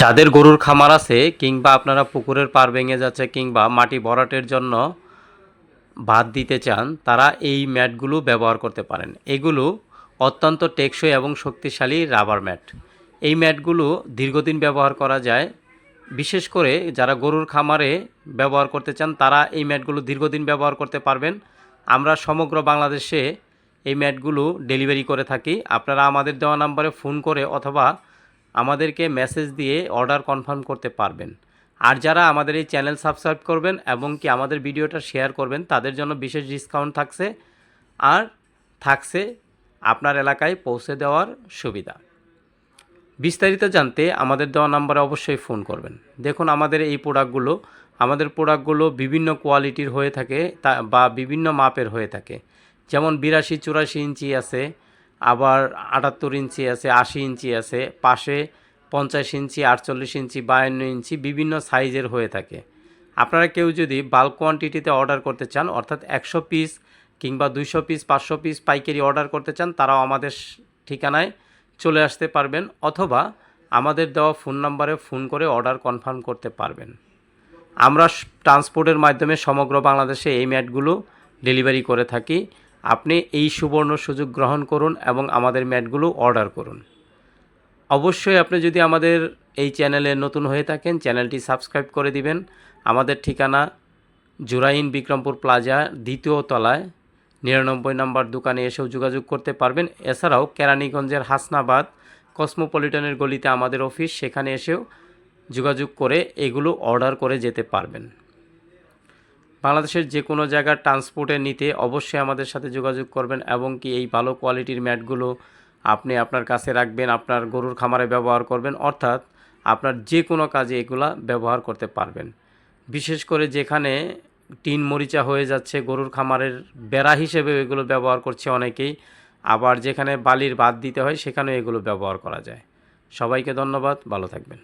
যাদের গরুর খামার আছে, কিংবা আপনারা পুকুরের পাড় ভেঙে যাচ্ছে, কিংবা মাটি ভরাটের জন্য বাদ দিতে চান, তারা এই ম্যাটগুলো ব্যবহার করতে পারেন। এগুলো অত্যন্ত টেকসই এবং শক্তিশালী রাবার ম্যাট। এই ম্যাটগুলো দীর্ঘদিন ব্যবহার করা যায়। বিশেষ করে যারা গরুর খামারে ব্যবহার করতে চান, তারা এই ম্যাটগুলো দীর্ঘদিন ব্যবহার করতে পারবেন। আমরা সমগ্র বাংলাদেশে এই ম্যাটগুলো ডেলিভারি করে থাকি। আপনারা আমাদের দেওয়া নাম্বারে ফোন করে অথবা আমাদেরকে মেসেজ দিয়ে অর্ডার কনফার্ম করতে পারবেন। আর যারা আমাদের এই চ্যানেল সাবস্ক্রাইব করবেন এবং কি আমাদের ভিডিওটা শেয়ার করবেন, তাদের জন্য বিশেষ ডিসকাউন্ট থাকছে। আর থাকছে আপনার এলাকায় পৌঁছে দেওয়ার সুবিধা। বিস্তারিত জানতে আমাদের দেওয়া নাম্বারে অবশ্যই ফোন করবেন। দেখুন, আমাদের এই প্রোডাক্টগুলো আমাদের প্রোডাক্টগুলো বিভিন্ন কোয়ালিটির হয়ে থাকে, তা বা বিভিন্ন মাপের হয়ে থাকে। যেমন বিরাশি চুরাশি ইঞ্চি আছে আবার আটাত্তর ইঞ্চি আছে, আশি ইঞ্চি আছে, পাশে পঞ্চাশ ইঞ্চি, আটচল্লিশ ইঞ্চি, বায়ান্ন ইঞ্চি বিভিন্ন সাইজের হয়ে থাকে। আপনারা কেউ যদি বাল্ক কোয়ান্টিটিতে অর্ডার করতে চান, অর্থাৎ একশো পিস কিংবা দুইশো পিস পাঁচশো পিস পাইকারি অর্ডার করতে চান, তারাও আমাদের ঠিকানায় চলে আসতে পারবেন অথবা আমাদের দেওয়া ফোন নাম্বারে ফোন করে অর্ডার কনফার্ম করতে পারবেন। আমরা ট্রান্সপোর্টের মাধ্যমে সমগ্র বাংলাদেশে এই ম্যাটগুলো ডেলিভারি করে থাকি। আপনি এই সুবর্ণ সুযোগ গ্রহণ করুন এবং আমাদের ম্যাটগুলো অর্ডার করুন। অবশ্যই আপনি যদি আমাদের এই চ্যানেলে নতুন হয়ে থাকেন, চ্যানেলটি সাবস্ক্রাইব করে দিবেন। আমাদের ঠিকানা জুরাইন বিক্রমপুর প্লাজা, দ্বিতীয় তলায়, নিরানব্বই নম্বর দোকানে এসেও যোগাযোগ করতে পারবেন। এছাড়াও কেরানীগঞ্জের হাসনাবাদ, কসমোপলিটনের গলিতে আমাদের অফিস, সেখানে এসেও যোগাযোগ করে এগুলো অর্ডার করে যেতে পারবেন। বাংলাদেশের যে কোনো জায়গার ট্রান্সপোর্টে নিতে অবশ্যই আমাদের সাথে যোগাযোগ করবেন এবং কি এই ভালো কোয়ালিটির ম্যাটগুলো আপনি আপনার কাছে রাখবেন, আপনার গরুর খামারে ব্যবহার করবেন, অর্থাৎ আপনার যে কোনো কাজে এগুলা ব্যবহার করতে পারবেন। বিশেষ করে যেখানে টিন মরিচা হয়ে যাচ্ছে, গরুর খামারের বেড়া হিসেবে এগুলো ব্যবহার করছে অনেকেই। আবার যেখানে বালির বাদ দিতে হয়, সেখানেও এগুলো ব্যবহার করা যায়। সবাইকে ধন্যবাদ, ভালো থাকবেন।